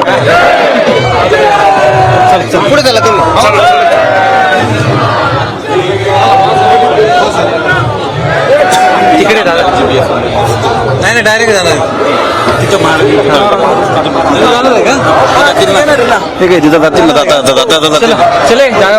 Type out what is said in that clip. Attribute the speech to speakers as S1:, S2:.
S1: पुढे चला तुम्ही तिकडे दादा नाही नाही डायरेक्ट जाणार ठीक आहे तिथं जाता जाता चले जागा